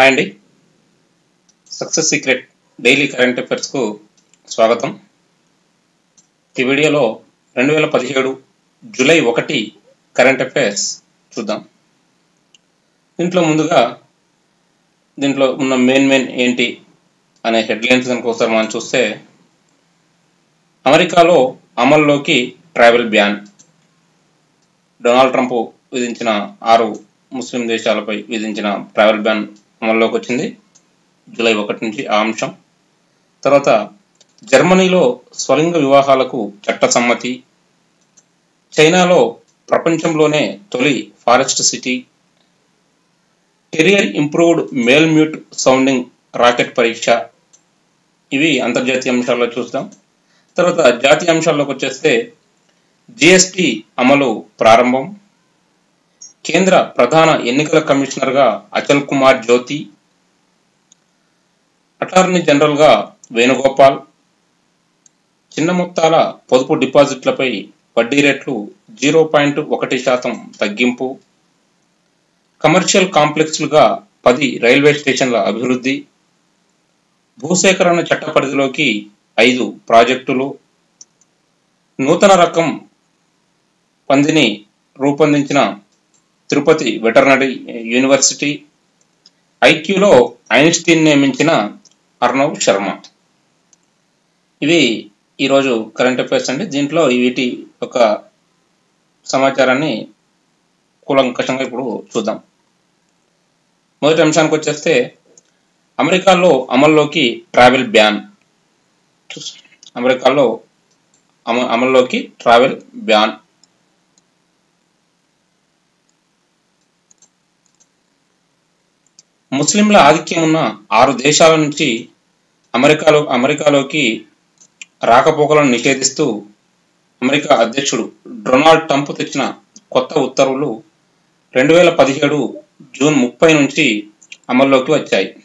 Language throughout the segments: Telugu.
హాయ్ అండి. సక్సెస్ సీక్రెట్ డైలీ కరెంట్ అఫైర్స్కు స్వాగతం. ఈ వీడియోలో రెండు వేల పదిహేడు జూలై ఒకటి కరెంట్ అఫైర్స్ చూద్దాం. దీంట్లో ముందుగా దీంట్లో ఉన్న మెయిన్ మెయిన్ ఏంటి అనే హెడ్లైన్స్ కనుక ఒకసారి మనం చూస్తే అమెరికాలో అమల్లోకి ట్రావెల్ బ్యాన్. డొనాల్డ్ ట్రంప్ విధించిన ఆరు ముస్లిం దేశాలపై విధించిన ట్రావెల్ బ్యాన్ అమల్లోకి వచ్చింది జూలై ఒకటి నుంచి ఆ అంశం. తర్వాత జర్మనీలో స్వలింగ వివాహాలకు చట్ట సమ్మతి. చైనాలో ప్రపంచంలోనే తొలి forest city. Career improved Malemute sounding rocket పరీక్ష. ఇవి అంతర్జాతీయ అంశాల్లో చూద్దాం. తర్వాత జాతీయ అంశాల్లోకి వచ్చేస్తే జిఎస్టి అమలు ప్రారంభం. కేంద్ర ప్రధాన ఎన్నికల కమిషనర్గా అచల్ కుమార్ జ్యోతి అటార్నీ జనరల్గా వేణుగోపాల్ చిన్న మొత్తాల పొదుపు డిపాజిట్లపై వడ్డీ రేట్లు జీరో పాయింట్ ఒకటి శాతం తగ్గింపు కమర్షియల్ కాంప్లెక్స్లుగా పది రైల్వే స్టేషన్ల అభివృద్ధి భూసేకరణ చట్ట పరిధిలోకి ఐదు ప్రాజెక్టులు నూతన రకం పందిని రూపొందించిన తిరుపతి వెటర్నరీ యూనివర్సిటీ ఐక్యూలో ఐన్స్టీన్ నియమించిన అర్ణవ్ శర్మ. ఇవి ఈరోజు కరెంట్ అఫైర్స్ అండి. దీంట్లో వీటి యొక్క సమాచారాన్ని కూలంకషంగా ఇప్పుడు చూద్దాం. మొదటి అంశానికి వచ్చేస్తే అమెరికాలో అమల్లోకి ట్రావెల్ బ్యాన్. అమెరికాలో అమ అమల్లోకి ట్రావెల్ బ్యాన్. ముస్లింల ఆధిక్యం ఉన్న ఆరు దేశాల నుంచి అమెరికాలో అమెరికాలోకి రాకపోకలను నిషేధిస్తూ అమెరికా అధ్యక్షుడు డొనాల్డ్ ట్రంప్ తెచ్చిన కొత్త ఉత్తర్వులు రెండు వేల పదిహేడు జూన్ ముప్పై నుంచి అమల్లోకి వచ్చాయి.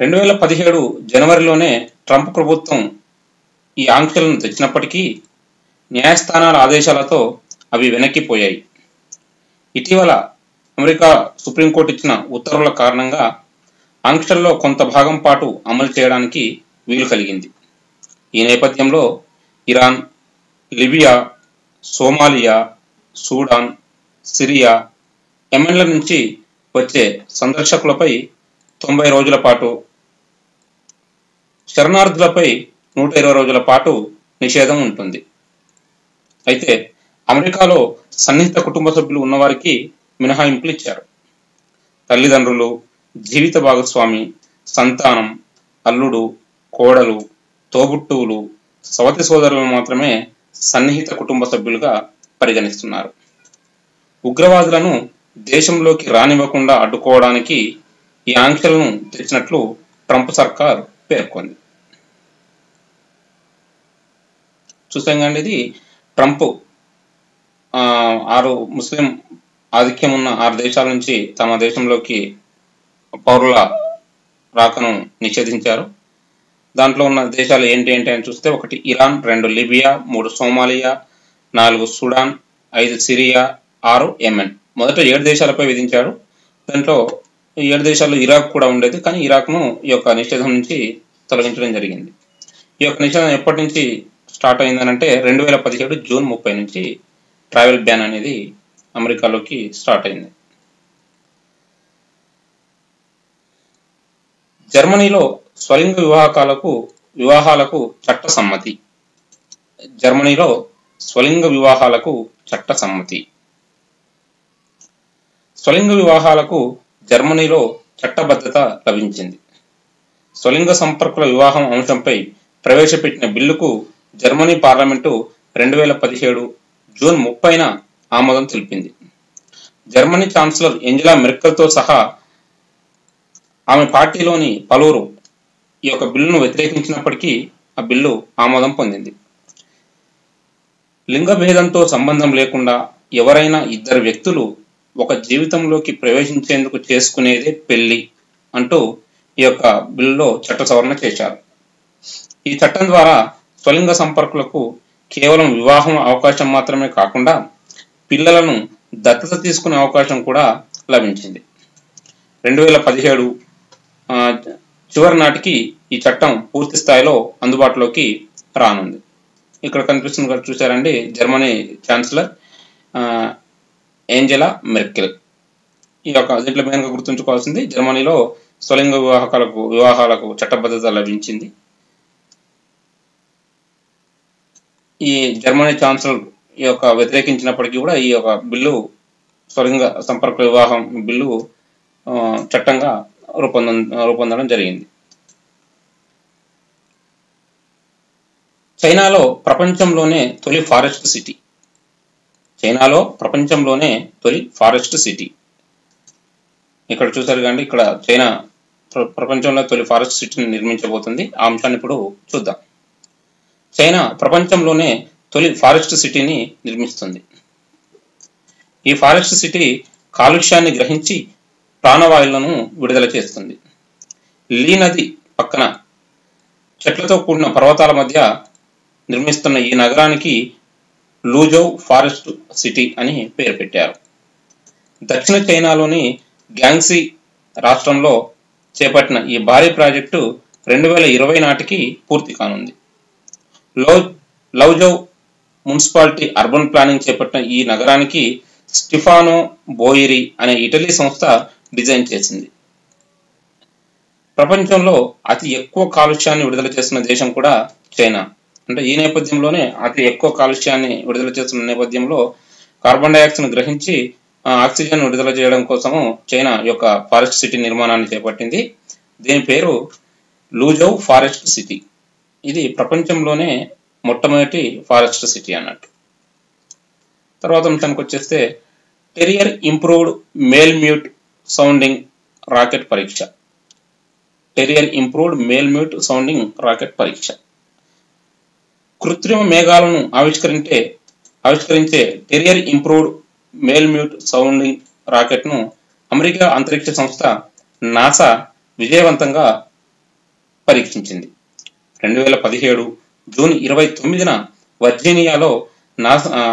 రెండు వేల పదిహేడు జనవరిలోనే ట్రంప్ ప్రభుత్వం ఈ ఆంక్షలను తెచ్చినప్పటికీ న్యాయస్థానాల ఆదేశాలతో అవి వెనక్కిపోయాయి. ఇటీవల అమెరికా సుప్రీంకోర్టు ఇచ్చిన ఉత్తర్వుల కారణంగా ఆంక్షల్లో కొంత భాగం పాటు అమలు చేయడానికి వీలు కలిగింది. ఈ నేపథ్యంలో Iran Libya Somalia Sudan Syria యెమెన్ల నుంచి వచ్చే సందర్శకులపై తొంభై రోజుల పాటు శరణార్థులపై నూట ఇరవై రోజుల పాటు నిషేధం ఉంటుంది. అయితే అమెరికాలో సన్నిహిత కుటుంబ సభ్యులు ఉన్నవారికి మినహాయింపులు ఇచ్చారు తల్లిదండ్రులు జీవిత భాగస్వామి సంతానం అల్లుడు కోడలు తోబుట్టువులు సవతి సోదరులను మాత్రమే సన్నిహిత కుటుంబ సభ్యులుగా పరిగణిస్తున్నారు. ఉగ్రవాదులను దేశంలోకి రానివ్వకుండా అడ్డుకోవడానికి ఈ ఆంక్షలను తెచ్చినట్లు ట్రంప్ సర్కార్ పేర్కొంది. చూసాం కానీ ఇది ట్రంప్ ఆరు ముస్లిం ఆధిక్యం ఉన్న ఆరు దేశాల నుంచి తమ దేశంలోకి పౌరుల రాకను నిషేధించారు. దాంట్లో ఉన్న దేశాలు ఏంటి ఏంటి అని చూస్తే ఒకటి ఇరాన్ రెండు లిబియా మూడు సోమాలియా నాలుగు సుడాన్ ఐదు సిరియా ఆరు యెమెన్. మొదట ఏడు దేశాలపై విధించాడు దాంట్లో ఏడు దేశాల్లో ఇరాక్ కూడా ఉండేది కానీ ఇరాక్ను ఈ యొక్క నిషేధం నుంచి తొలగించడం జరిగింది. ఈ యొక్క నిషేధం ఎప్పటి నుంచి స్టార్ట్ అయిందనంటే రెండు వేల పదిహేడు జూన్ ముప్పై నుంచి ట్రావెల్ బ్యాన్ అనేది అమెరికాలోకి స్టార్ట్ అయింది. జర్మనీలో స్వలింగ వివాహకాలకు వివాహాలకు చట్ట సమ్మతి. జర్మనీలో స్వలింగ వివాహాలకు చట్ట సమ్మతి. స్వలింగ వివాహాలకు జర్మనీలో చట్టబద్ధత లభించింది. స్వలింగ సంపర్కుల వివాహం అంశంపై ప్రవేశపెట్టిన బిల్లుకు జర్మనీ పార్లమెంటు రెండు వేల పదిహేడు జూన్ ముప్పైన ఆమోదం తెలిపింది. జర్మనీ ఛాన్సలర్ ఎంజలా మెర్కల్తో సహా ఆమె పార్టీలోని పలువురు ఈ యొక్క బిల్లును వ్యతిరేకించినప్పటికీ ఆ బిల్లు ఆమోదం పొందింది. లింగ భేదంతో సంబంధం లేకుండా ఎవరైనా ఇద్దరు వ్యక్తులు ఒక జీవితంలోకి ప్రవేశించేందుకు చేసుకునేదే పెళ్ళి అంటూ ఈ యొక్క బిల్లులో చట్ట సవరణ చేశారు. ఈ చట్టం ద్వారా స్వలింగ సంపర్కులకు కేవలం వివాహం అవకాశం మాత్రమే కాకుండా పిల్లలను దత్తత తీసుకునే అవకాశం కూడా లభించింది. రెండు వేల పదిహేడు చివరి నాటికి ఈ చట్టం పూర్తి స్థాయిలో అందుబాటులోకి రానుంది. ఇక్కడ కనిపిస్తుంది కదా చూసారండి జర్మనీ ఛాన్సలర్ ఏంజెలా మెర్కెల్. ఈ యొక్క దీంట్లో మెయిన్గా గుర్తుంచుకోవాల్సింది జర్మనీలో స్వలింగ వివాహకాలకు వివాహాలకు చట్టబద్ధత లభించింది. ఈ జర్మనీ ఛాన్సలర్ ఈ యొక్క వ్యతిరేకించినప్పటికీ కూడా ఈ యొక్క బిల్లు స్వలింగ సంపర్క వివాహం బిల్లు చట్టంగా రూపొంద రూపొందడం జరిగింది. చైనాలో ప్రపంచంలోనే తొలి ఫారెస్ట్ సిటీ. చైనాలో ప్రపంచంలోనే తొలి ఫారెస్ట్ సిటీ. ఇక్కడ చూసారు కానీ ఇక్కడ చైనా ప్ర- ప్రపంచంలో తొలి ఫారెస్ట్ సిటీని నిర్మించబోతుంది. ఆ అంశాన్ని ఇప్పుడు చూద్దాం. చైనా ప్రపంచంలోనే తొలి ఫారెస్ట్ సిటీని నిర్మిస్తుంది. ఈ ఫారెస్ట్ సిటీ కాలుష్యాన్ని గ్రహించి ప్రాణవాయువులను విడుదల చేస్తుంది. లీ నది పక్కన చెట్లతో కూడిన పర్వతాల మధ్య నిర్మిస్తున్న ఈ నగరానికి లూజౌ ఫారెస్ట్ సిటీ అని పేరు పెట్టారు. దక్షిణ చైనాలోని గ్యాంగ్సీ రాష్ట్రంలో చేపట్టిన ఈ భారీ ప్రాజెక్టు రెండు వేల ఇరవై నాటికి పూర్తి కానుంది. లో లౌజౌ మున్సిపాలిటీ అర్బన్ ప్లానింగ్ చేపట్టిన ఈ నగరానికి స్టిఫానో బోయిరి అనే ఇటలీ సంస్థ డిజైన్ చేసింది. ప్రపంచంలో అతి ఎక్కువ కాలుష్యాన్ని విడుదల చేస్తున్న దేశం కూడా చైనా. అంటే ఈ నేపథ్యంలోనే అతి ఎక్కువ కాలుష్యాన్ని విడుదల చేస్తున్న నేపథ్యంలో కార్బన్ డైఆక్సైడ్ గ్రహించి ఆ, ఆక్సిజన్ విడుదల చేయడం కోసము చైనా యొక్క ఫారెస్ట్ సిటీ నిర్మాణాన్ని చేపట్టింది. దీని పేరు లూజౌ ఫారెస్ట్ సిటీ. ఇది ప్రపంచంలోనే మొట్టమొదటి ఫారెస్ట్ సిటీ అన్నట్టు. తర్వాత తనకు వచ్చేస్తే terrier improved Malemute sounding rocket పరీక్ష. Terrier improved Malemute sounding rocket పరీక్ష. కృత్రిమ మేఘాలను ఆవిష్కరించే ఆవిష్కరించే terrier improved Malemute sounding రాకెట్ను అమెరికా అంతరిక్ష సంస్థ నాసా విజయవంతంగా పరీక్షించింది. రెండు వేల పదిహేడు జూన్ ఇరవై తొమ్మిదిన వర్జీనియాలో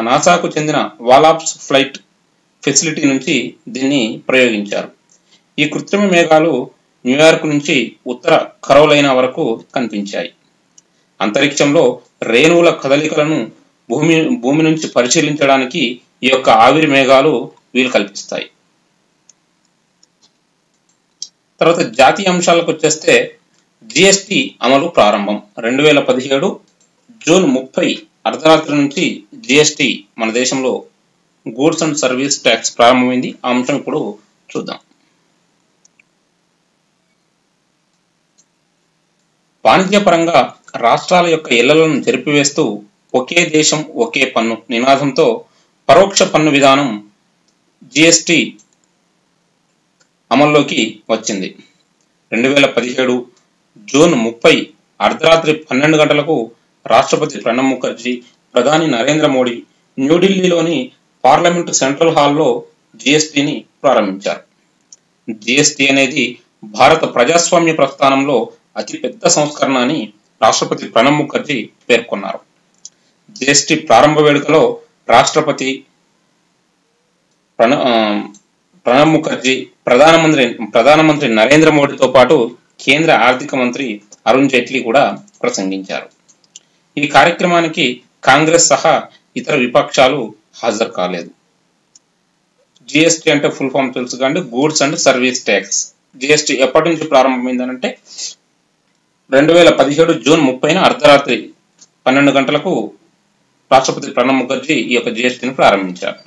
నాసాకు చెందిన వాలాప్స్ ఫ్లైట్ ఫెసిలిటీ నుంచి దీన్ని ప్రయోగించారు. ఈ కృత్రిమ మేఘాలు న్యూయార్క్ నుంచి ఉత్తర కరోలైనా వరకు కనిపించాయి. అంతరిక్షంలో రేణువుల కదలికలను భూమి భూమి నుంచి పరిశీలించడానికి ఈ యొక్క ఆవిరి మేఘాలు వీలు కల్పిస్తాయి. తర్వాత జాతీయ అంశాలకు వచ్చేస్తే జిఎస్టి అమలు ప్రారంభం. రెండు వేల పదిహేడు జూన్ ముప్పై అర్ధరాత్రి నుంచి జిఎస్టి మన దేశంలో గూడ్స్ అండ్ సర్వీస్ ట్యాక్స్ ప్రారంభమైంది. ఆ అంశం ఇప్పుడు చూద్దాం. వాణిజ్యపరంగా రాష్ట్రాల యొక్క ఇళ్ళలను జరిపివేస్తూ ఒకే దేశం ఒకే పన్ను నినాదంతో పరోక్ష పన్ను విధానం జిఎస్టి అమల్లోకి వచ్చింది. రెండు వేల పదిహేడు జూన్ ముప్పై అర్ధరాత్రి పన్నెండు గంటలకు రాష్ట్రపతి ప్రణబ్ ముఖర్జీ ప్రధాని నరేంద్ర మోడీ న్యూఢిల్లీలోని పార్లమెంటు సెంట్రల్ హాల్లో జిఎస్టిని ప్రారంభించారు. జిఎస్టి అనేది భారత ప్రజాస్వామ్య ప్రస్థానంలో అతిపెద్ద సంస్కరణ అని రాష్ట్రపతి ప్రణబ్ ముఖర్జీ పేర్కొన్నారు. జీఎస్టీ ప్రారంభ వేడుకలో రాష్ట్రపతి ప్రణబ్ ప్రణబ్ ముఖర్జీ ప్రధానమంత్రి ప్రధానమంత్రి నరేంద్ర మోడీతో పాటు కేంద్ర ఆర్థిక మంత్రి అరుణ్ జైట్లీ కూడా ప్రసంగించారు. ఈ కార్యక్రమానికి కాంగ్రెస్ సహా ఇతర విపక్షాలు హాజరు కాలేదు. జిఎస్టి అంటే ఫుల్ ఫామ్ తెలుసు కానీ goods and service tax. GST ఎప్పటి నుంచి ప్రారంభమైందనంటే రెండు వేల పదిహేడు జూన్ ముప్పైన అర్ధరాత్రి పన్నెండు గంటలకు రాష్ట్రపతి ప్రణబ్ ముఖర్జీ ఈ యొక్క జిఎస్టిని ప్రారంభించారు.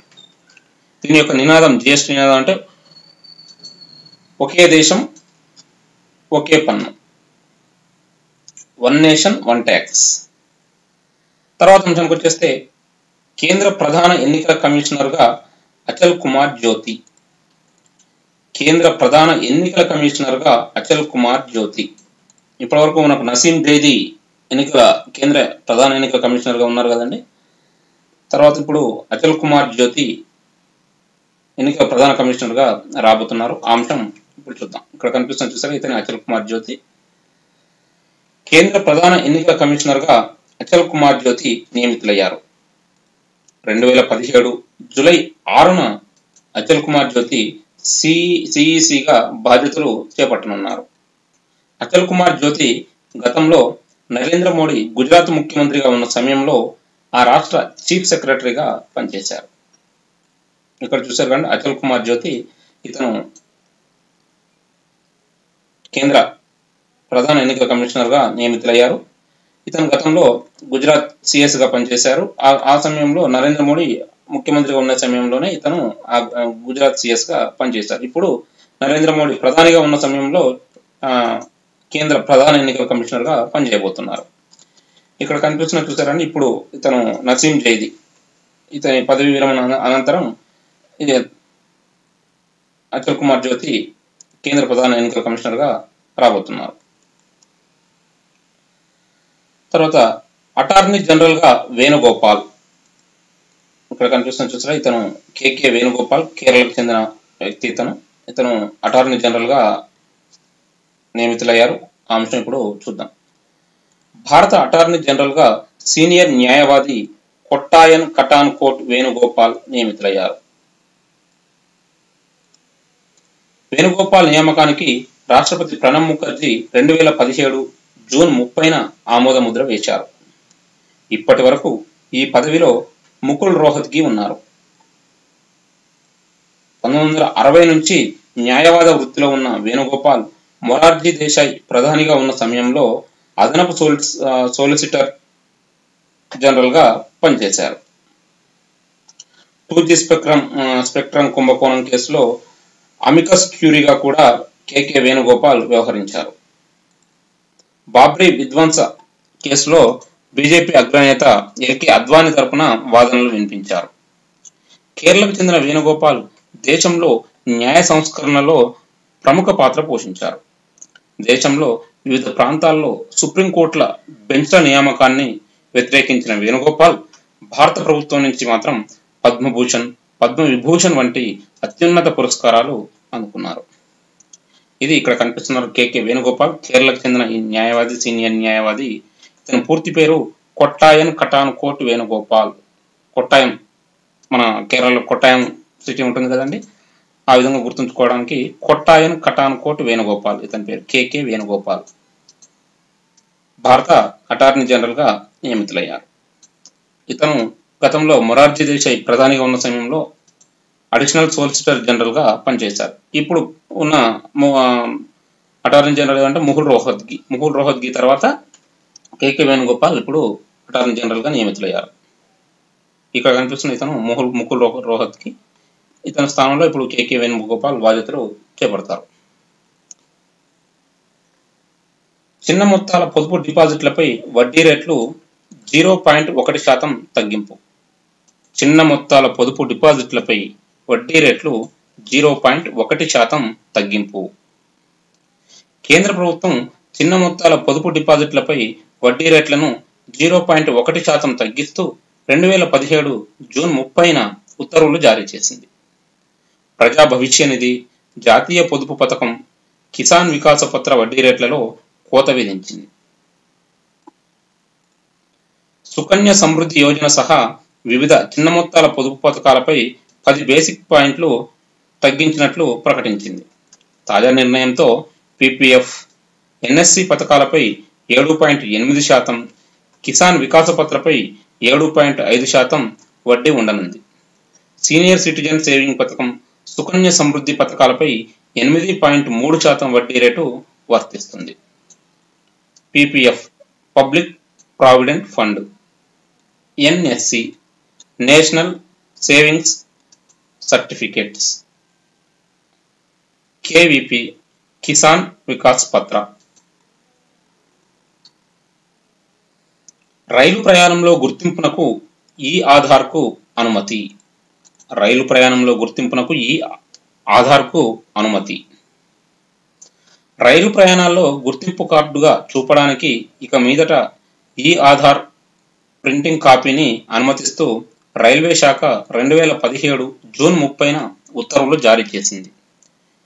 దీని యొక్క నినాదం జిఎస్టి నినాదం అంటే ఒకే దేశం ఒకే పన్ను. వన్ నేషన్ వన్ ట్యాక్స్ తర్వాత అంశానికి వచ్చేస్తే కేంద్ర ప్రధాన ఎన్నికల కమిషనర్గా అచల్ కుమార్ జ్యోతి. కేంద్ర ప్రధాన ఎన్నికల కమిషనర్గా అచల్ కుమార్ జ్యోతి. ఇప్పటివరకు మనకు నసీం బేదీ ఎన్నికల కేంద్ర ప్రధాన ఎన్నికల కమిషనర్గా ఉన్నారు కదండి. తర్వాత ఇప్పుడు అచల్ కుమార్ జ్యోతి ఎన్నికల ప్రధాన కమిషనర్గా రాబోతున్నారు. ఆ అంశం ఇప్పుడు చూద్దాం ఇక్కడ కనిపిస్తున్న చూసారా? ఇతని అచల్ కుమార్ జ్యోతి. కేంద్ర ప్రధాన ఎన్నికల కమిషనర్గా అచల్ కుమార్ జ్యోతి నియమితులయ్యారు. రెండు వేల పదిహేడు జూలై ఆరున అచల్ కుమార్ జ్యోతి సి సిఈసిగా బాధ్యతలు చేపట్టనున్నారు. అచల్ కుమార్ జ్యోతి గతంలో నరేంద్ర మోడీ గుజరాత్ ముఖ్యమంత్రిగా ఉన్న సమయంలో ఆ రాష్ట్ర చీఫ్ సెక్రటరీగా పనిచేశారు. ఇక్కడ చూశారు కానీ అచల్ కుమార్ జ్యోతి ఇతను కేంద్ర ప్రధాన ఎన్నికల కమిషనర్గా నియమితులయ్యారు. ఇతను గతంలో గుజరాత్ సిఎస్గా పనిచేశారు. ఆ ఆ సమయంలో నరేంద్ర మోడీ ముఖ్యమంత్రిగా ఉన్న సమయంలోనే ఇతను ఆ గుజరాత్ సిఎస్గా పనిచేశారు. ఇప్పుడు నరేంద్ర మోడీ ప్రధానిగా ఉన్న సమయంలో ఆ, కేంద్ర ప్రధాన ఎన్నికల కమిషనర్గా పనిచేయబోతున్నారు. ఇక్కడ కనిపిస్తున్న చూసారని ఇప్పుడు ఇతను నసీం జైది. ఇతని పదవి విరమణ అనంతరం ఇది అచల్ కుమార్ జ్యోతి కేంద్ర ప్రధాన ఎన్నికల కమిషనర్గా రాబోతున్నారు. తర్వాత అటార్నీ జనరల్గా వేణుగోపాల్. ఇక్కడ కనిపిస్తున్న చూసారా ఇతను కేకే వేణుగోపాల్ కేరళకు చెందిన వ్యక్తి ఇతను. ఇతను అటార్నీ జనరల్గా నియమితులయ్యారు. ఆ అంశం ఇప్పుడు చూద్దాం. భారత అటార్నీ జనరల్గా సీనియర్ న్యాయవాది కొట్టాయన్ కటాన్ కోట్ వేణుగోపాల్ నియమితులయ్యారు. వేణుగోపాల్ నియామకానికి రాష్ట్రపతి ప్రణబ్ ముఖర్జీ రెండు వేల పదిహేడు జూన్ ముప్పైన ఆమోద ముద్ర వేశారు. ఇప్పటి వరకు ఈ పదవిలో ముకుల్ రోహత్గి ఉన్నారు. పంతొమ్మిది వందల అరవై నుంచి న్యాయవాద వృత్తిలో ఉన్న వేణుగోపాల్ మొరార్జీ దేశాయ్ ప్రధానిగా ఉన్న సమయంలో అదనపు సోలిస్ సోలిసిటర్ జనరల్గా పనిచేశారు. టూ జీ స్పెక్ట్రమ్ స్పెక్ట్రమ్ కుంభకోణం కేసులో అమికస్ క్యూరీగా కూడా కేకే వేణుగోపాల్ వ్యవహరించారు. బాబ్రీ విధ్వంస కేసులో బీజేపీ అగ్రనేత ఎల్కే అద్వాని తరపున వాదనలు వినిపించారు. కేరళకు చెందిన వేణుగోపాల్ దేశంలో న్యాయ సంస్కరణలో ప్రముఖ పాత్ర పోషించారు. దేశంలో వివిధ ప్రాంతాల్లో సుప్రీంకోర్టుల బెంచ్ల నియామకాన్ని వ్యతిరేకించిన వేణుగోపాల్ భారత ప్రభుత్వం నుంచి మాత్రం పద్మభూషణ్ పద్మ విభూషణ్ వంటి అత్యున్నత పురస్కారాలు అందుకున్నారు ఇది ఇక్కడ కనిపిస్తున్నారు కేకే వేణుగోపాల్. కేరళకు చెందిన ఈ న్యాయవాది సీనియర్ న్యాయవాది. ఇతని పూర్తి పేరు కొట్టాయన్ కటాన్ కోట్ వేణుగోపాల్. కొట్టాయం. మన కేరళలో కొట్టాయం సిటీ ఉంటుంది కదండి. ఆ విధంగా గుర్తుంచుకోవడానికి కొట్టాయన్ కటాన్ కోట్ వేణుగోపాల్ ఇతని పేరు కేకే వేణుగోపాల్. భారత అటార్నీ జనరల్గా నియమితులయ్యారు. ఇతను గతంలో మొరార్జీ దేశాయ్ ప్రధానిగా ఉన్న సమయంలో అడిషనల్ సోలిసిటర్ జనరల్గా పనిచేశారు. ఇప్పుడు ఉన్న అటార్నీ జనరల్ అంటే ముహుల్ రోహత్గి ముహుల్ రోహత్గి తర్వాత కేకే వేణుగోపాల్ ఇప్పుడు అటార్నీ జనరల్గా నియమితులయ్యారు. ఇక్కడ కనిపిస్తున్న ఇతను ముహుల్ ముకుల్ రోహత్కి ఇతని స్థానంలో ఇప్పుడు కేకే వేణుగోపాల్ బాధ్యతలు చేపడతారు. చిన్న మొత్తాల పొదుపు డిపాజిట్లపై వడ్డీ రేట్లు జీరో పాయింట్ ఒకటి శాతం తగ్గింపు. చిన్న మొత్తాల పొదుపు డిపాజిట్లపై వడ్డీ రేట్లు జీరో పాయింట్ ఒకటి శాతం తగ్గింపు. కేంద్ర ప్రభుత్వం చిన్న మొత్తాల పొదుపు డిపాజిట్లపై వడ్డీ రేట్లను జీరో పాయింట్ ఒకటి శాతం తగ్గిస్తూ రెండు వేల పదిహేడు జూన్ ముప్పైన ఉత్తర్వులు జారీ చేసింది. ప్రజా భవిష్య నిధి జాతీయ పొదుపు పథకం కిసాన్ వికాస పత్ర వడ్డీ రేట్లలో కోత విధించింది. సుకన్య సమృద్ధి యోజన సహా వివిధ చిన్న మొత్తాల పొదుపు పథకాలపై పది బేసిక్ పాయింట్లు తగ్గించినట్లు ప్రకటించింది. తాజా నిర్ణయంతో పీపీఎఫ్ ఎన్ఎస్సి పథకాలపై ఏడు పాయింట్ ఎనిమిది శాతం కిసాన్ వికాస పత్రపై ఏడు పాయింట్ ఐదు శాతం వడ్డీ ఉండనుంది. సీనియర్ సిటిజన్ సేవింగ్ పథకం సుకన్య సమృద్ధి పథకాలపై ఎనిమిది పాయింట్ మూడు శాతం వడ్డీ రేటు వర్తిస్తుంది. PPF public provident fund NSC national savings certificates KVP Kisan Vikas Patra rail ప్రయాణంలో గుర్తింపునకు ఈ ఆధార్కు అనుమతి. రైలు ప్రయాణంలో గుర్తింపునకు ఈ ఆధార్కు అనుమతి. రైలు ప్రయాణాల్లో గుర్తింపు కార్డుగా చూపడానికి ఇక మీదట ఈ ఆధార్ ప్రింటింగ్ కాపీని అనుమతిస్తూ రైల్వే శాఖ రెండు వేల పదిహేడు జూన్ ముప్పైన ఉత్తర్వులు జారీ చేసింది.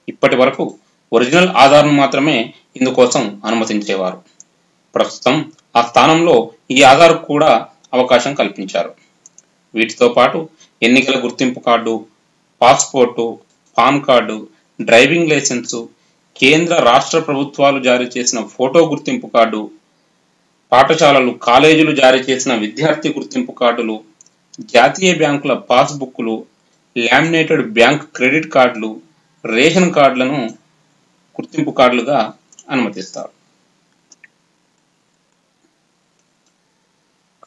ఇప్పటి వరకు ఒరిజినల్ ఆధార్ను మాత్రమే ఇందుకోసం అనుమతించేవారు. ప్రస్తుతం ఆ స్థానంలో ఈ ఆధార్ కూడా అవకాశం కల్పించారు. వీటితో పాటు ఎన్నికల గుర్తింపు card passport PAN card driving licence కేంద్ర రాష్ట్ర ప్రభుత్వాలు జారీ చేసిన ఫోటో గుర్తింపు కార్డు పాఠశాలలు కాలేజీలు జారీ చేసిన విద్యార్థి గుర్తింపు కార్డులు జాతీయ బ్యాంకుల పాస్బుక్లు లామినేటెడ్ బ్యాంక్ క్రెడిట్ కార్డులు రేషన్ కార్డులను గుర్తింపు కార్డులుగా అనుమతిస్తారు.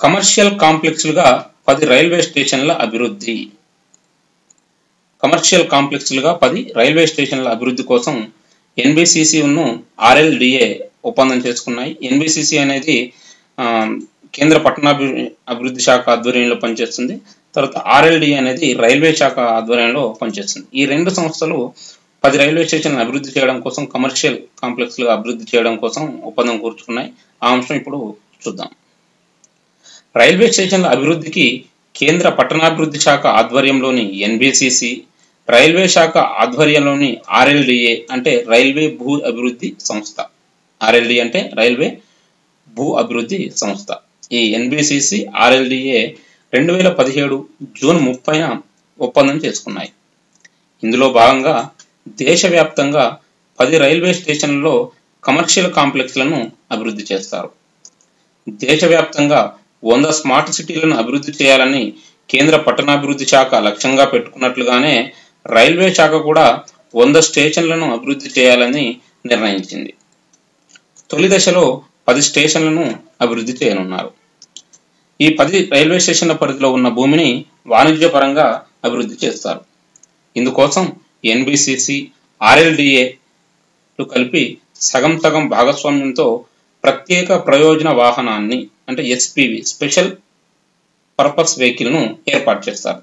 కమర్షియల్ కాంప్లెక్స్లుగా పది రైల్వే స్టేషన్ల అభివృద్ధి. కమర్షియల్ కాంప్లెక్స్లుగా పది రైల్వే స్టేషన్ల అభివృద్ధి కోసం ఎన్బిసిసిను ఆర్ఎల్డిఏ ఒప్పందం చేసుకున్నాయి. ఎన్బిసిసి అనేది కేంద్ర పట్టణాభి అభివృద్ధి శాఖ ఆధ్వర్యంలో పనిచేస్తుంది. తర్వాత ఆర్ఎల్డిఏ అనేది రైల్వే శాఖ ఆధ్వర్యంలో పనిచేస్తుంది. ఈ రెండు సంస్థలు పది రైల్వే స్టేషన్లు అభివృద్ధి చేయడం కోసం కమర్షియల్ కాంప్లెక్స్లుగా అభివృద్ధి చేయడం కోసం ఒప్పందం కూర్చుకున్నాయి ఆ అంశం ఇప్పుడు చూద్దాం. రైల్వే స్టేషన్ల అభివృద్ధికి కేంద్ర పట్టణాభివృద్ధి శాఖ ఆధ్వర్యంలోని ఎన్బిసిసి రైల్వే శాఖ ఆధ్వర్యంలోని ఆర్ఎల్డిఏ అంటే రైల్వే భూ అభివృద్ధి సంస్థ. ఆర్ఎల్డి అంటే రైల్వే భూ అభివృద్ధి సంస్థ. ఈ ఎన్బిసిసి ఆర్ఎల్డిఏ రెండు వేల పదిహేడు జూన్ ముప్పైన ఒప్పందం చేసుకున్నాయి. ఇందులో భాగంగా దేశవ్యాప్తంగా పది రైల్వే స్టేషన్లలో కమర్షియల్ కాంప్లెక్స్లను అభివృద్ధి చేస్తారు. దేశవ్యాప్తంగా వంద స్మార్ట్ సిటీలను అభివృద్ధి చేయాలని కేంద్ర పట్టణాభివృద్ధి శాఖ లక్ష్యంగా పెట్టుకున్నట్లుగానే రైల్వే శాఖ కూడా వంద స్టేషన్లను అభివృద్ధి చేయాలని నిర్ణయించింది. తొలి దశలో పది స్టేషన్లను అభివృద్ధి చేయనున్నారు. ఈ పది రైల్వే స్టేషన్ల పరిధిలో ఉన్న భూమిని వాణిజ్యపరంగా అభివృద్ధి చేస్తారు. ఇందుకోసం ఎన్బిసిసి ఆర్ఎల్డిఏలు కలిపి సగం సగం భాగస్వామ్యంతో ప్రత్యేక ప్రయోజన వాహనాన్ని అంటే ఎస్పివి స్పెషల్ పర్పస్ వెహికల్ను ఏర్పాటు చేస్తారు.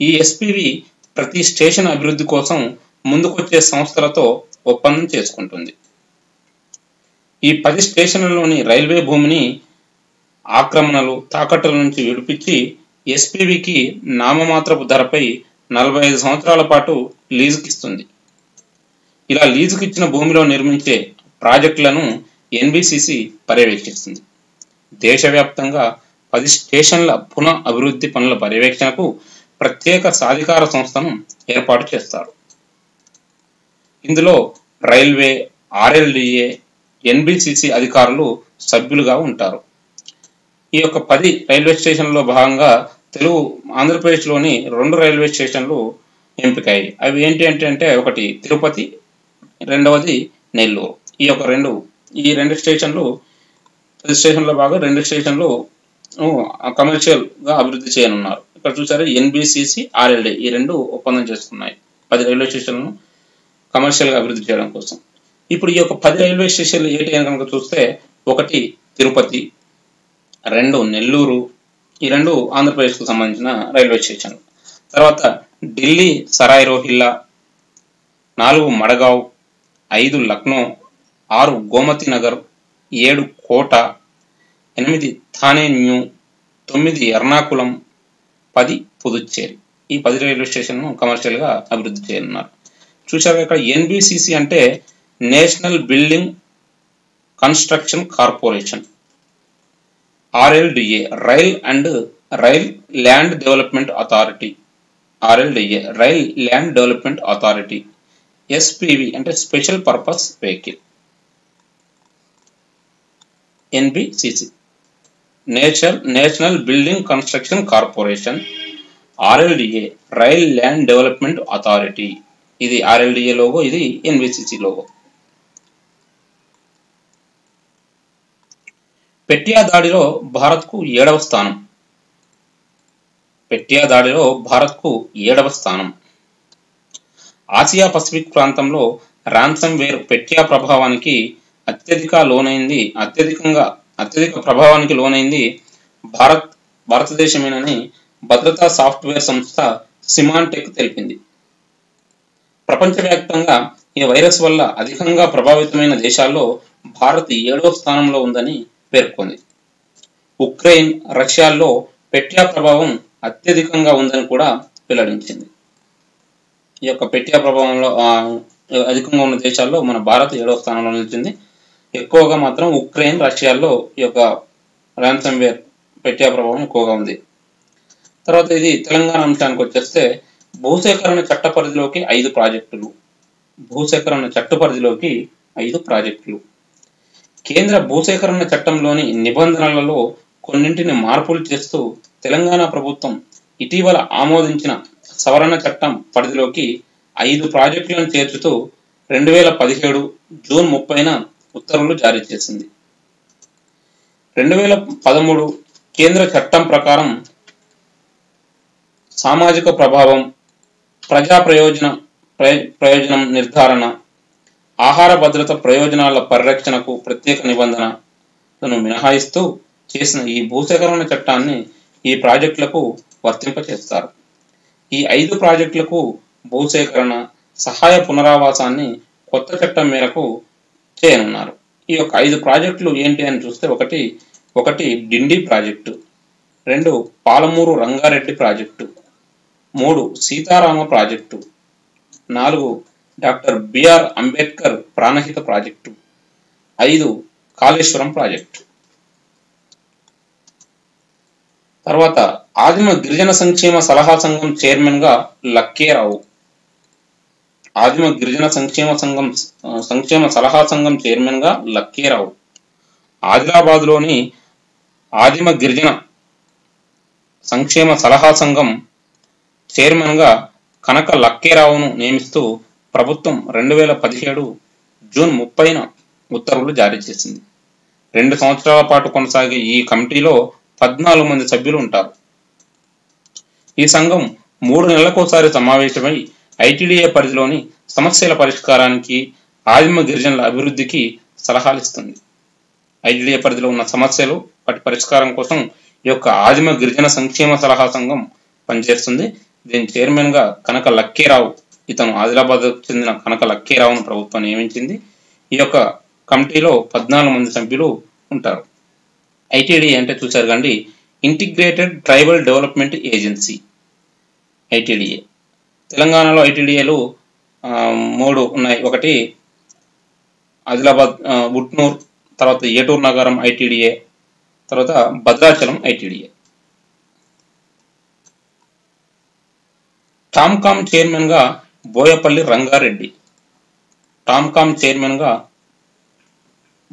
ఈ ఎస్పివి ప్రతి స్టేషన్ అభివృద్ధి కోసం ముందుకొచ్చే సంస్థలతో ఒప్పందం చేసుకుంటుంది. ఈ పది స్టేషన్లలోని రైల్వే భూమిని ఆక్రమణలు తాకట్టుల నుంచి విడిపించి ఎస్పీవికి నామమాత్రపు ధరపై నలభై ఐదు సంవత్సరాల పాటు లీజుకిస్తుంది. ఇలా లీజుకిచ్చిన భూమిలో నిర్మించే ప్రాజెక్టులను ఎన్బిసిసి పర్యవేక్షిస్తుంది. దేశవ్యాప్తంగా పది స్టేషన్ల పునః అభివృద్ధి పనుల పర్యవేక్షణకు ప్రత్యేక సాధికార సంస్థను ఏర్పాటు చేస్తారు. ఇందులో రైల్వే ఆర్ఎల్డిఏ ఎన్బిసిసి అధికారులు సభ్యులుగా ఉంటారు. ఈ యొక్క పది రైల్వే స్టేషన్లో భాగంగా తెలుగు ఆంధ్రప్రదేశ్లోని రెండు రైల్వే స్టేషన్లు ఎంపికాయి అవి ఏంటి అంటే ఒకటి తిరుపతి రెండవది నెల్లూరు. ఈ యొక్క రెండు ఈ రెండు స్టేషన్లు పది స్టేషన్లో భాగంగా రెండు స్టేషన్లు కమర్షియల్గా అభివృద్ధి చేయనున్నారు. ఇక్కడ చూసారు ఎన్బిసిసి ఆర్ఎల్డి ఈ రెండు ఒప్పందం చేసుకున్నాయి. పది రైల్వే స్టేషన్లను కమర్షియల్గా అభివృద్ధి చేయడం కోసం. ఇప్పుడు ఈ యొక్క పది రైల్వే స్టేషన్లు ఏంటి అని కనుక చూస్తే ఒకటి తిరుపతి రెండు నెల్లూరు ఈ రెండు ఆంధ్రప్రదేశ్కు సంబంధించిన రైల్వే స్టేషన్లు. తర్వాత ఢిల్లీ సరాయ్ రోహిల్లా నాలుగు మడగావ్ ఐదు లక్నో ఆరు గోమతి నగర్ ఏడు కోట ఎనిమిది థానే న్యూ తొమ్మిది ఎర్నాకుళం పది పుదుచ్చేరి. ఈ పది రైల్వే స్టేషన్ను కమర్షియల్గా అభివృద్ధి చేయనున్నారు. చూసారు ఇక్కడ ఎన్బిసిసి అంటే national building construction corporation. RLDA rail and rail land development authority. RLDA rail land development authority. SPV అంటే special purpose vehicle. NBCC. Nature national building construction corporation. RLDA rail land development authority. ఇది ఆర్ఎల్డిఏ లోగో ఇది ఎన్బిసిసి లోగో. పెట్యా దాడిలో భారత్కు ఏడవ స్థానం. పెట్యా దాడిలో భారత్కు ఏడవ స్థానం. ఆసియా పసిఫిక్ ప్రాంతంలో రాన్సమ్ వేర్ పెట్యా ప్రభావానికి అత్యధిక లోనైంది అత్యధికంగా అత్యధిక ప్రభావానికి లోనైంది భారత్ భారతదేశమేనని భద్రతా సాఫ్ట్వేర్ సంస్థ సిమాంటెక్ తెలిపింది. ప్రపంచవ్యాప్తంగా ఈ వైరస్ వల్ల అధికంగా ప్రభావితమైన దేశాల్లో భారత్ ఏడవ స్థానంలో ఉందని పేర్కొంది. ఉక్రెయిన్ రష్యాల్లో పెట్యా ప్రభావం అత్యధికంగా ఉందని కూడా వెల్లడించింది. ఈ యొక్క పెట్యా ప్రభావంలో అధికంగా ఉన్న దేశాల్లో మన భారత్ ఏడవ స్థానంలో నిలిచింది. ఎక్కువగా మాత్రం ఉక్రెయిన్ రష్యాల్లో ఈ యొక్క ర్యాన్సమ్వేర్ పెట్యా ప్రభావం ఎక్కువగా ఉంది. తర్వాత ఇది తెలంగాణ అంశానికి వచ్చేస్తే భూసేకరణ చట్ట పరిధిలోకి ఐదు ప్రాజెక్టులు. భూసేకరణ చట్ట పరిధిలోకి ఐదు ప్రాజెక్టులు. కేంద్ర భూసేకరణ చట్టంలోని నిబంధనలలో కొన్నింటిని మార్పులు చేస్తూ తెలంగాణ ప్రభుత్వం ఇటీవల ఆమోదించిన సవరణ చట్టం పరిధిలోకి ఐదు ప్రాజెక్టులను చేర్చుతూ రెండు వేల పదిహేడు జూన్ ముప్పైన ఉత్తర్వులు జారీ చేసింది. రెండు వేల పదమూడు కేంద్ర చట్టం ప్రకారం సామాజిక ప్రభావం ప్రజా ప్రయోజన ప్రయోజనం నిర్ధారణ ఆహార భద్రత ప్రయోజనాల పరిరక్షణకు ప్రత్యేక నిబంధనను మినహాయిస్తూ చేసిన ఈ భూసేకరణ చట్టాన్ని ఈ ప్రాజెక్టులకు వర్తింపచేస్తారు. ఈ ఐదు ప్రాజెక్టులకు భూసేకరణ సహాయ పునరావాసాన్ని కొత్త చట్టం మేరకు చేయనున్నారు. ఈ యొక్క ఐదు ప్రాజెక్టులు ఏంటి అని చూస్తే ఒకటి ఒకటి డిండి ప్రాజెక్టు రెండు పాలమూరు రంగారెడ్డి ప్రాజెక్టు మూడు సీతారామ ప్రాజెక్టు నాలుగు doctor BR Ambedkar Pranahita project. ఐదు కాళేశ్వరం ప్రాజెక్టు. తర్వాత ఆదిమ గిరిజన సంక్షేమ సలహా సంఘం చైర్మన్గా లక్కేరావు ఆదిమ గిరిజన సంక్షేమ సంఘం సంక్షేమ సలహా సంఘం చైర్మన్గా లక్కేరావు ఆదిలాబాద్లోని ఆదిమ గిరిజన సంక్షేమ సలహా సంఘం చైర్మన్గా కనక లక్కేరావును నియమిస్తూ ప్రభుత్వం రెండు వేల పదిహేడు జూన్ ముప్పైన ఉత్తర్వులు జారీ చేసింది. రెండు సంవత్సరాల పాటు కొనసాగే ఈ కమిటీలో పద్నాలుగు మంది సభ్యులు ఉంటారు. ఈ సంఘం మూడు నెలలకోసారి సమావేశమై ఐటీడీఏ పరిధిలోని సమస్యల పరిష్కారానికి ఆదిమ గిరిజనుల అభివృద్ధికి సలహాలు ఇస్తుంది ఐటీడీఏ పరిధిలో ఉన్న సమస్యలు వాటి పరిష్కారం కోసం ఈ యొక్క ఆదిమ గిరిజన సంక్షేమ సలహా సంఘం పనిచేస్తుంది. దీని చైర్మన్గా కనక లక్కేరావు ఇతను ఆదిలాబాద్ చెందిన కనక లక్కీరావును ప్రభుత్వం నియమించింది. ఈ యొక్క కమిటీలో పద్నాలుగు మంది సభ్యులు ఉంటారు. ఐటీడీ అంటే చూశారు కండి integrated tribal development agency ITDA. తెలంగాణలో ఐటీడీఏలు మూడు ఉన్నాయి. ఒకటి ఆదిలాబాద్ ఉట్నూర్ తర్వాత ఏటూరు నగరం ఐటీడీఏ తర్వాత భద్రాచలం ఐటీడీఏ. టామ్కామ్ చైర్మన్గా బోయపల్లి రంగారెడ్డి. టామ్కామ్ చైర్మన్గా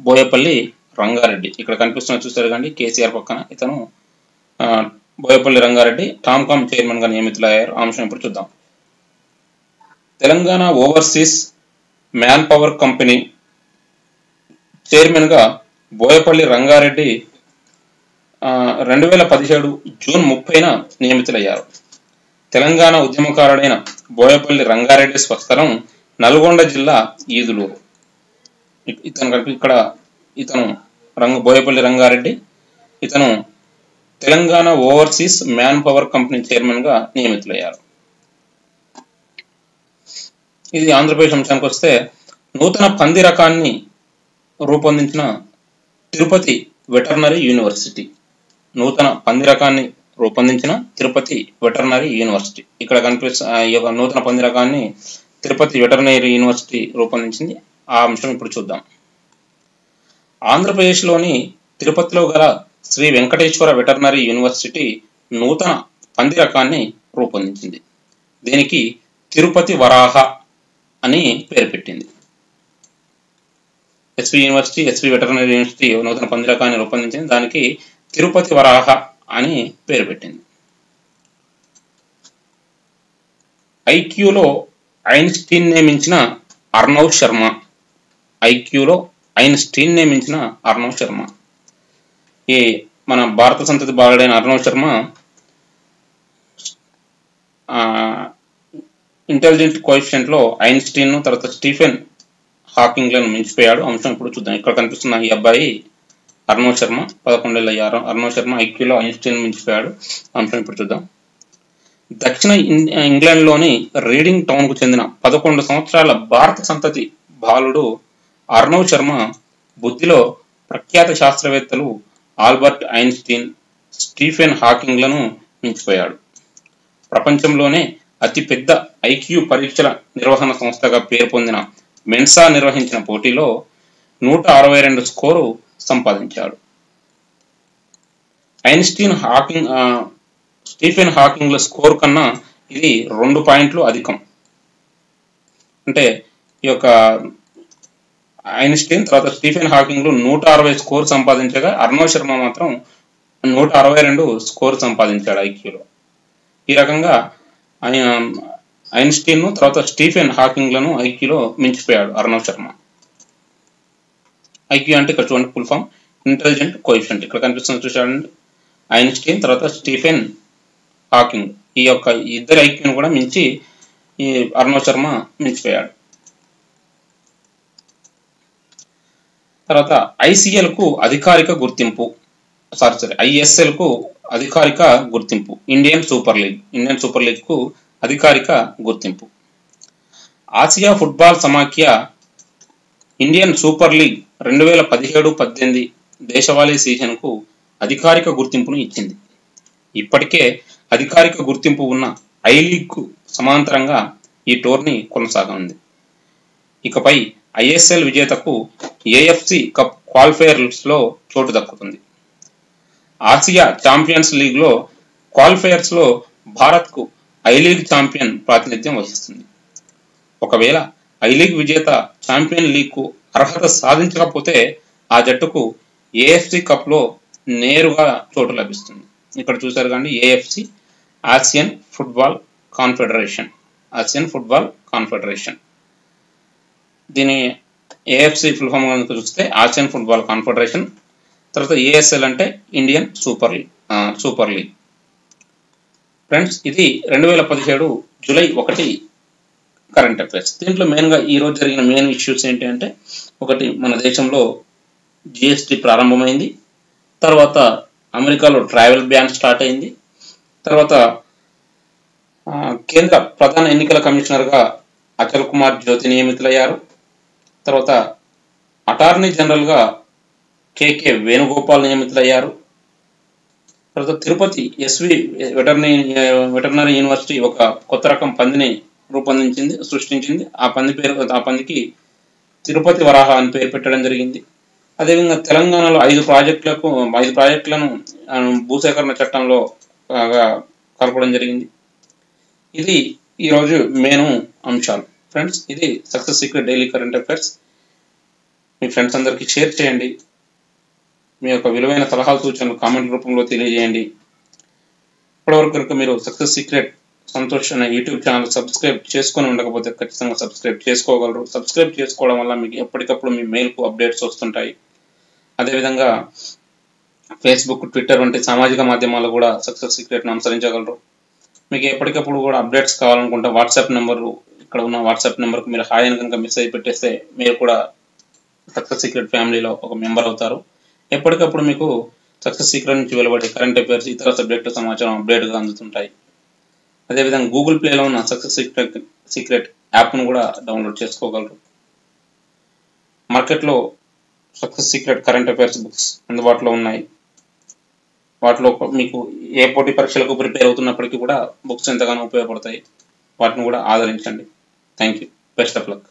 బోయపల్లి రంగారెడ్డి. ఇక్కడ కనిపిస్తున్న చూస్తారు కానీ కేసీఆర్ పక్కన ఇతను బోయపల్లి రంగారెడ్డి. టామ్కామ్ చైర్మన్గా నియమితులయ్యారు. అంశం ఇప్పుడు చూద్దాం. Telangana overseas manpower company చైర్మన్గా బోయపల్లి రంగారెడ్డి రెండు వేల పదిహేడు జూన్ ముప్పైన నియమితులయ్యారు. తెలంగాణ ఉద్యమకారుడైన బోయపల్లి రంగారెడ్డి స్వస్థలం నల్గొండ జిల్లా ఈదులూరు. ఇతను ఇక్కడ ఇతను రంగు బోయపల్లి రంగారెడ్డి. ఇతను Telangana overseas manpower company చైర్మన్గా నియమితులయ్యారు. ఇది ఆంధ్రప్రదేశ్ అంశానికి వస్తే నూతన పంది రకాన్ని రూపొందించిన తిరుపతి వెటర్నరీ యూనివర్సిటీ. నూతన పంది రకాన్ని రూపొందించిన తిరుపతి వెటర్నరీ యూనివర్సిటీ. ఇక్కడ కనిపిస్తు ఈ యొక్క నూతన పందిరకాన్ని తిరుపతి వెటర్నరీ యూనివర్సిటీ రూపొందించింది. ఆ అంశం ఇప్పుడు చూద్దాం. ఆంధ్రప్రదేశ్లోని తిరుపతిలో గల శ్రీ వెంకటేశ్వర వెటర్నరీ యూనివర్సిటీ నూతన పందిరకాన్ని రూపొందించింది. దీనికి తిరుపతి వరాహ అని పేరు పెట్టింది. SV university SV veterinary university నూతన పందిరకాన్ని రూపొందించింది. దానికి తిరుపతి వరాహ అని పేరు పెట్టింది. ఐక్యూలో ఐన్స్టీన్ నియమించిన అర్ణవ్ శర్మ. ఐక్యూలో ఐన్స్టీన్ నియమించిన అర్నవ్ శర్మ. ఈ మన భారత సంతతి బాలుడైన అర్ణవ్ శర్మ ఇంటెలిజెంట్ కోఎఫిషియంట్లో ఐన్స్టీన్ తర్వాత స్టీఫెన్ హాకింగ్లను మించిపోయాడు. అంశం ఇప్పుడు చూద్దాం. ఇక్కడ కనిపిస్తున్న ఈ అబ్బాయి? అర్ణవ్ శర్మ పదకొండేళ్ళ అయ్యారు అర్నవ్ శర్మ ఐక్యూలో ఐన్స్టీన్ మించిపోయాడు. అంశం ఇప్పుడు చూద్దాం. దక్షిణ ఇంగ్లాండ్లోని రీడింగ్ టౌన్కు చెందిన పదకొండు సంవత్సరాల భారత సంతతి బాలుడు అర్ణవ్ శర్మ బుద్ధిలో ప్రఖ్యాత శాస్త్రవేత్తలు ఆల్బర్ట్ ఐన్స్టీన్ స్టీఫెన్ హాకింగ్లను మించిపోయాడు. ప్రపంచంలోనే అతిపెద్ద ఐక్యూ పరీక్షల నిర్వహణ సంస్థగా పేరు పొందిన మెన్సా నిర్వహించిన పోటీలో నూట అరవై రెండు స్కోరు సంపాదించాడు ఐన్స్టీన్ హాకింగ్ స్టీఫెన్ హాకింగ్ల స్కోర్ కన్నా ఇది రెండు పాయింట్లు అధికం. అంటే ఈ యొక్క ఐన్స్టీన్ తర్వాత స్టీఫెన్ హాకింగ్లు నూట అరవై స్కోర్ సంపాదించగా అర్ణవ్ శర్మ మాత్రం నూట అరవై రెండు స్కోర్ సంపాదించాడు ఐక్యూలో. ఈ రకంగా ఐన్స్టీన్ తర్వాత స్టీఫెన్ హాకింగ్లను ఐక్యూలో మించిపోయాడు అర్ణవ్ శర్మ. ఐక్యూ అంటే ఇక్కడ చూడండి ఫుల్ ఫామ్ ఇంటెలిజెంట్ కోఎఫిషియంట్ ఇక్కడ కనిపిస్తుంది చూసాడండి ఐన్స్టీన్ తర్వాత స్టీఫెన్ హాకింగ్ ఈ యొక్క ఇద్దరు ఐక్యూను కూడా మించి ఈ అర్ణవ్ శర్మ మించిపోయాడు. తర్వాత ఐసీఎల్కు అధికారిక గుర్తింపు. సారీ సారీ ఐఎస్ఎల్కు అధికారిక గుర్తింపు. Indian super league Indian super లీగ్కు అధికారిక గుర్తింపు. ఆసియా ఫుట్బాల్ సమాఖ్య ఇండియన్ సూపర్ లీగ్ రెండు వేల పదిహేడు పద్దెనిమిది దేశవాళీ సీజన్కు అధికారిక గుర్తింపును ఇచ్చింది. ఇప్పటికే అధికారిక గుర్తింపు ఉన్న ఐ లీగ్కు సమాంతరంగా ఈ టోర్నీ కొనసాగనుంది. ఇకపై ఐఎస్ఎల్ విజేతకు ఏఎఫ్సి కప్ క్వాలిఫైయర్స్లో చోటు దక్కుతుంది. ఆసియా ఛాంపియన్స్ లీగ్లో క్వాలిఫైయర్స్లో భారత్కు ఐ లీగ్ ఛాంపియన్ ప్రాతినిధ్యం వహిస్తుంది. ఒకవేళ ఐ లీగ్ విజేత ఛాంపియన్ లీగ్కు అర్హత సాధించకపోతే ఆ జట్టుకు ఏఎఫ్సి కప్లో నేరుగా చోటు లభిస్తుంది. ఇక్కడ చూశారు కానీ AFC Asian football confederation Asian football confederation దీని ఏఎఫ్సి ఫుల్ ఫామ్ కనుక చూస్తే ఆసియన్ ఫుట్బాల్ కాన్ఫెడరేషన్ తర్వాత ఏఎస్ఎల్ అంటే Indian super league super league friends ఇది రెండు వేల పదిహేడు జూలై ఒకటి కరెంట్ అఫైర్స్ దీంట్లో మెయిన్గా ఈ రోజు జరిగిన మెయిన్ ఇష్యూస్ ఏంటి అంటే ఒకటి మన దేశంలో జిఎస్టి ప్రారంభమైంది తర్వాత అమెరికాలో ట్రావెల్ బ్యాన్ స్టార్ట్ అయింది తర్వాత కేంద్ర ప్రధాన ఎన్నికల కమిషనర్గా అచల్ కుమార్ జ్యోతి నియమితులయ్యారు తర్వాత అటార్నీ జనరల్గా కేకే వేణుగోపాల్ నియమితులయ్యారు తర్వాత Tirupati SV veterinary veterinary university ఒక కొత్త రకం పందిని రూపొందించింది సృష్టించింది. ఆ పంది పేరు ఆ పందికి తిరుపతి వరాహ అని పేరు పెట్టడం జరిగింది. అదేవిధంగా తెలంగాణలో ఐదు ప్రాజెక్టులకు ఐదు ప్రాజెక్టులను భూసేకరణ చట్టంలో కలపడం జరిగింది. ఇది ఈరోజు మేను అంశాలు. ఫ్రెండ్స్ ఇది success secret daily current affairs. మీ ఫ్రెండ్స్ అందరికీ షేర్ చేయండి. మీ యొక్క విలువైన సలహాలు సూచనలు కామెంట్ రూపంలో తెలియజేయండి. ఇప్పటివరకు కనుక మీరు సక్సెస్ సీక్రెట్ సంతోష్ అనే యూట్యూబ్ ఛానల్ సబ్స్క్రైబ్ చేసుకొని ఉండకపోతే ఖచ్చితంగా సబ్స్క్రైబ్ చేసుకోగలరు. సబ్స్క్రైబ్ చేసుకోవడం వల్ల మీకు ఎప్పటికప్పుడు మీ మెయిల్కు అప్డేట్స్ వస్తుంటాయి. అదేవిధంగా ఫేస్బుక్ ట్విట్టర్ వంటి సామాజిక మాధ్యమాలు కూడా సక్సెస్ సీక్రెట్ను అనుసరించగలరు. మీకు ఎప్పటికప్పుడు కూడా అప్డేట్స్ కావాలనుకుంటే వాట్సాప్ నెంబరు ఇక్కడ ఉన్న వాట్సాప్ నెంబర్కి మీరు హాయ్ అని కనుక మెసేజ్ పెట్టేస్తే మీరు కూడా సక్సెస్ సీక్రెట్ ఫ్యామిలీలో ఒక మెంబర్ అవుతారు. ఎప్పటికప్పుడు మీకు సక్సెస్ సీక్రెట్ నుంచి వెలువడే కరెంట్ అఫైర్స్ ఇతర సబ్జెక్టు సమాచారం అప్డేట్గా అందుతుంటాయి. అదేవిధంగా గూగుల్ ప్లేలో ఉన్న సక్సెస్ సీక్రెట్ సీక్రెట్ యాప్ను కూడా డౌన్లోడ్ చేసుకోగలరు. మార్కెట్లో success secret current affairs books అందుబాటులో ఉన్నాయి. వాటిలో మీకు ఏ పోటీ పరీక్షలకు ప్రిపేర్ అవుతున్నప్పటికీ కూడా బుక్స్ ఎంతగానో ఉపయోగపడతాయి. వాటిని కూడా ఆదరించండి. Thank you best of luck.